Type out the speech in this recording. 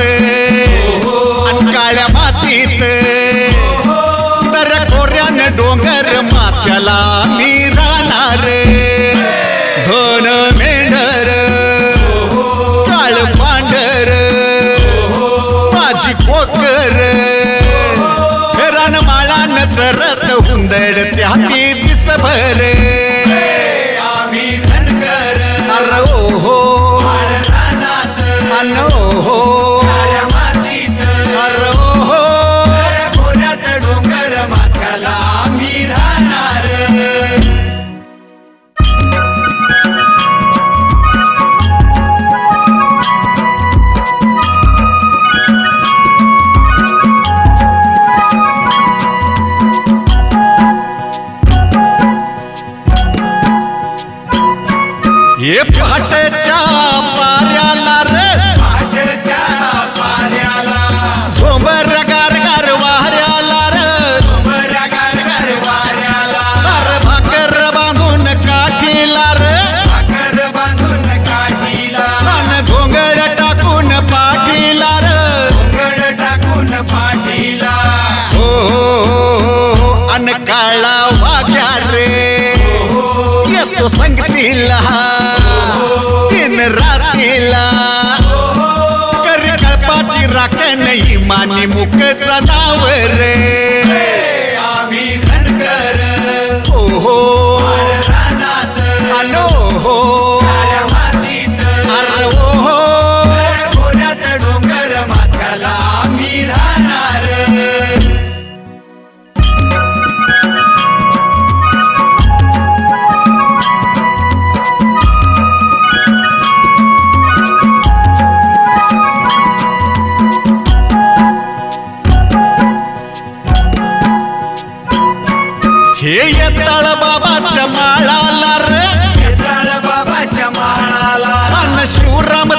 मातीत काळ्या मातीत. तर कोऱ्यानं डोंगर माथ्याला मी जाणार धन मेंढर काळ पांढर माझी कोकर रानमाळा नजरत हुंदड त्या ती दिसभर. आम्ही धनकर अरे ओ हो हो हे पहाटेच्या पाऱ्याला रे. पाठच्या पाऱ्याला झोंबर गार गार वाऱ्याला रे. बऱ्या गारगार वाऱ्याला अरे भाकर बांधून काठीला रे. भाकर बांधून काठीला अन घोंगड टाकून पाठीला रे. गड टाकून पाठीला हो हो अन काळा रे. येतो संगतीला. तीन रातीला करी कळपाची राखण इमानी मुकचा नाव रे. आम्ही धनगर. हो हो अनो हो अरे हो डोंगर माथ्याला आम्ही हे येताळ बाबाच्या माळाला रे. केदाळ बाबाच्या माळाला. शिवराम